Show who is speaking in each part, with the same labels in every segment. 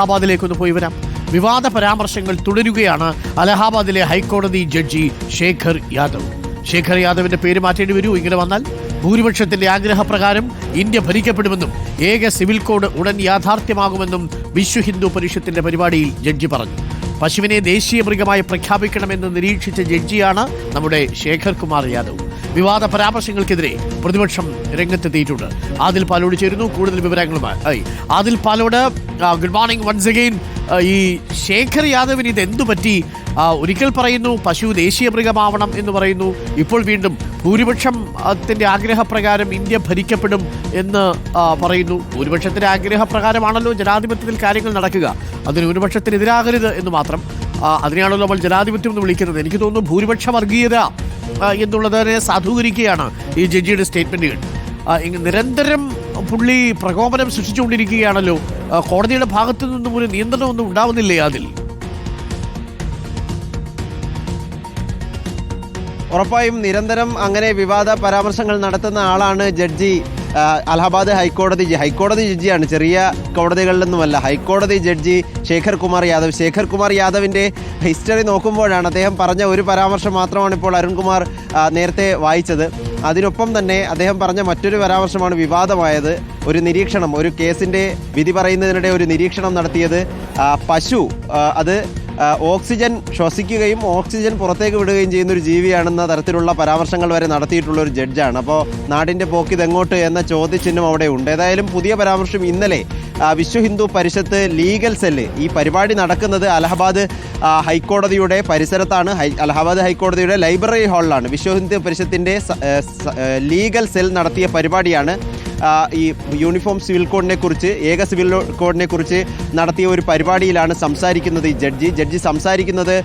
Speaker 1: അലഹാബാദിലേക്കൊന്ന് പോയി വരാം. വിവാദ പരാമർശങ്ങൾ തുടരുകയാണ് അലഹാബാദിലെ ഹൈക്കോടതി ജഡ്ജി ശേഖർ യാദവ്. ശേഖർ യാദവിന്റെ പേര് മാറ്റേണ്ടി വരൂ ഇങ്ങനെ വന്നാൽ ഭൂരിപക്ഷത്തിന്റെ ആഗ്രഹപ്രകാരം ഇന്ത്യ ഭരിക്കപ്പെടുമെന്നും ഏക സിവിൽ കോഡ് ഉടൻ യാഥാർത്ഥ്യമാകുമെന്നും വിശ്വ ഹിന്ദു പരിഷത്തിന്റെ പരിപാടിയിൽ ജഡ്ജി പറഞ്ഞു. പശുവിനെ ദേശീയ മൃഗമായി പ്രഖ്യാപിക്കണമെന്ന് നിരീക്ഷിച്ച ജഡ്ജിയാണ് നമ്മുടെ ശേഖർ കുമാർ യാദവ്. വിവാദ പരാമർശങ്ങൾക്കെതിരെ പ്രതിപക്ഷം രംഗത്തെത്തിയിട്ടുണ്ട്. ആദിൽ പാലോട് ചേരുന്നു. കൂടുതൽ വിവരങ്ങളുമായി. Adil Palode good morning once again ഈ ശേഖർ യാദവിന് ഇത് എന്തു പറ്റി ഒരിക്കൽ പറയുന്നു പശു ദേശീയ മൃഗമാവണം എന്ന് പറയുന്നു. ഇപ്പോൾ വീണ്ടും ഭൂരിപക്ഷം അതിന്റെ ആഗ്രഹപ്രകാരം ഇന്ത്യ ഭരിക്കപ്പെടും എന്ന് പറയുന്നു. ഭൂരിപക്ഷത്തിന്റെ ആഗ്രഹപ്രകാരമാണല്ലോ ജനാധിപത്യത്തിൽ കാര്യങ്ങൾ നടക്കുക. അതിന് ന്യൂനപക്ഷത്തിനെതിരാകരുത് എന്ന് മാത്രം. അതിനെയാണല്ലോ നമ്മൾ ജനാധിപത്യം എന്ന് വിളിക്കുന്നത്. എനിക്ക് തോന്നുന്നു ഭൂരിപക്ഷ വർഗീയത എന്നുള്ളതിനെ സാധൂകരിക്കുകയാണ് ഈ ജഡ്ജിയുടെ സ്റ്റേറ്റ്മെന്റുകൾ നിരന്തരം പുള്ളി പ്രകോപനം സൃഷ്ടിച്ചുകൊണ്ടിരിക്കുകയാണല്ലോ. കോടതിയുടെ ഭാഗത്തു നിന്നും ഒരു നിയന്ത്രണമൊന്നും ഉണ്ടാവുന്നില്ലേ അതിൽ?
Speaker 2: ഉറപ്പായും നിരന്തരം അങ്ങനെ വിവാദ പരാമർശങ്ങൾ നടത്തുന്ന ആളാണ് ജഡ്ജി അലഹബാദ് ഹൈക്കോടതി ഹൈക്കോടതി ജഡ്ജിയാണ്. ചെറിയ കോടതികളിലൊന്നുമല്ല ഹൈക്കോടതി ജഡ്ജി ശേഖർ കുമാർ യാദവ്. ശേഖർ കുമാർ യാദവിന്റെ ഹിസ്റ്ററി നോക്കുമ്പോഴാണ് അദ്ദേഹം പറഞ്ഞ ഒരു പരാമർശം മാത്രമാണ് ഇപ്പോൾ അരുൺകുമാർ നേരത്തെ വായിച്ചത്. അതിനൊപ്പം തന്നെ അദ്ദേഹം പറഞ്ഞ മറ്റൊരു പരാമർശമാണ് വിവാദമായത്. ഒരു നിരീക്ഷണം ഒരു കേസിന്റെ വിധി പറയുന്നതിനിടെ ഒരു നിരീക്ഷണം നടത്തിയത്. പശു അത് ഓക്സിജൻ ശ്വസിക്കുകയും ഓക്സിജൻ പുറത്തേക്ക് വിടുകയും ചെയ്യുന്ന ഒരു ജീവിയാണെന്ന തരത്തിലുള്ള പരാമർശങ്ങൾ വരെ നടത്തിയിട്ടുള്ള ഒരു ജഡ്ജാണ്. അപ്പോൾ നാടിന്റെ പോക്ക് എങ്ങോട്ട് എന്ന ചോദ്യചിഹ്നം അവിടെ ഉണ്ട്. ഏതായാലും പുതിയ പരാമർശം ഇന്നലെ വിശ്വ ഹിന്ദു പരിഷത്ത് ലീഗൽ സെല്ല് ഈ പരിപാടി നടക്കുന്നത് അലഹബാദ് ഹൈക്കോടതിയുടെ പരിസരത്താണ്. അലഹബാദ് ഹൈക്കോടതിയുടെ ലൈബ്രറി ഹാളിലാണ്. വിശ്വ ഹിന്ദു പരിഷത്തിന്റെ ലീഗൽ സെൽ നടത്തിയ പരിപാടിയാണ് ഈ യൂണിഫോം സിവിൽ കോഡിനെ കുറിച്ച് ഏക സിവിൽ കോഡിനെ കുറിച്ച് നടത്തിയ ഒരു പരിപാടിയിലാണ് സംസാരിക്കുന്നത് ഈ ജഡ്ജി. ജഡ്ജി സംസാരിക്കുന്നത്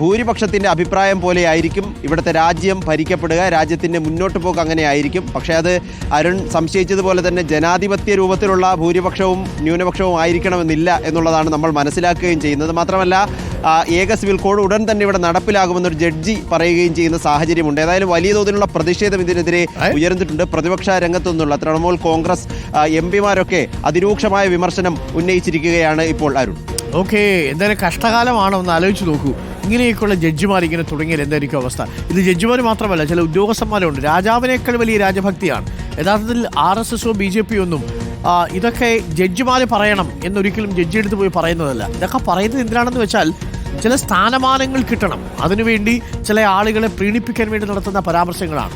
Speaker 2: ഭൂരിപക്ഷത്തിന്റെ അഭിപ്രായം പോലെ ആയിരിക്കും ഇവിടുത്തെ രാജ്യം ഭരിക്കപ്പെടുക രാജ്യത്തിന്റെ മുന്നോട്ട് പോക്ക് അങ്ങനെ ആയിരിക്കും. പക്ഷേ അത് അരുൺ സംശയിച്ചതുപോലെ തന്നെ ജനാധിപത്യ രൂപത്തിലുള്ള ഭൂരിപക്ഷവും ന്യൂനപക്ഷവും ആയിരിക്കണമെന്നില്ല എന്നുള്ളതാണ് നമ്മൾ മനസ്സിലാക്കുകയും ചെയ്യുന്നത്. മാത്രമല്ല ഏക സിവിൽ കോഡ് ഉടൻ തന്നെ ഇവിടെ നടപ്പിലാകുമെന്നൊരു ജഡ്ജി പറയുകയും ചെയ്യുന്ന സാഹചര്യമുണ്ട്. ഏതായാലും വലിയ തോതിലുള്ള പ്രതിഷേധം ഇതിനെതിരെ ഉയർന്നിട്ടുണ്ട്. പ്രതിപക്ഷ രംഗത്തു നിന്നുള്ള തൃണമൂൽ കോൺഗ്രസ് എം പിമാരൊക്കെ അതിരൂക്ഷമായ വിമർശനം ഉന്നയിച്ചിരിക്കുകയാണ് ഇപ്പോൾ അരുൺ.
Speaker 1: ഓക്കെ എന്തായാലും കഷ്ടകാലമാണോ? ഒന്ന് ആലോചിച്ച് നോക്കൂ. ഇങ്ങനെയൊക്കെയുള്ള ജഡ്ജിമാർ ഇങ്ങനെ തുടങ്ങിയാൽ എന്തായിരിക്കും അവസ്ഥ? ഇത് ജഡ്ജിമാർ മാത്രമല്ല ചില ഉദ്യോഗസ്ഥന്മാരുണ്ട്. രാജാവിനേക്കാൾ വലിയ രാജഭക്തിയാണ്. യഥാർത്ഥത്തിൽ ആർ എസ് എസോ ബി ജെ പി ഒന്നും ഇതൊക്കെ ജഡ്ജിമാർ പറയണം എന്നൊരിക്കലും ജഡ്ജി എടുത്ത് പോയി പറയുന്നതല്ല. ഇതൊക്കെ പറയുന്നത് എന്തിനാണെന്ന് വെച്ചാൽ ചില സ്ഥാനമാനങ്ങൾ കിട്ടണം. അതിനുവേണ്ടി ചില ആളുകളെ പ്രീണിപ്പിക്കാൻ വേണ്ടി നടത്തുന്ന പരാമർശങ്ങളാണ്.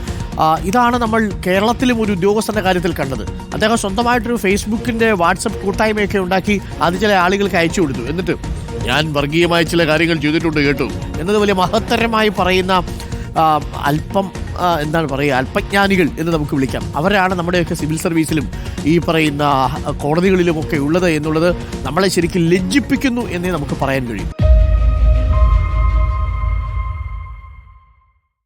Speaker 1: ഇതാണ് നമ്മൾ കേരളത്തിലും ഒരു ഉദ്യോഗസ്ഥന്റെ കാര്യത്തിൽ കണ്ടത്. അദ്ദേഹം സ്വന്തമായിട്ടൊരു ഫേസ്ബുക്കിന്റെ വാട്സപ്പ് കൂട്ടായ്മയൊക്കെ ഉണ്ടാക്കി അത് ചില ആളുകൾക്ക് അയച്ചു കൊടുത്തു. എന്നിട്ട് ഞാൻ വർഗീയമായ ചില കാര്യങ്ങൾ ചെയ്തിട്ടുണ്ട് കേട്ടു. എന്നത് വലിയ മഹത്തരമായി പറയുന്ന അല്പം എന്താണ് പറയുക അല്പജ്ഞാനികൾ എന്ന് നമുക്ക് വിളിക്കാം. അവരാണ് നമ്മുടെയൊക്കെ സിവിൽ സർവീസിലും ഈ പറയുന്ന കോടതികളിലുമൊക്കെ ഉള്ളത് എന്നുള്ളത് നമ്മളെ ശരിക്കും ലജ്ജിപ്പിക്കുന്നു എന്നേ നമുക്ക് പറയാൻ കഴിയും.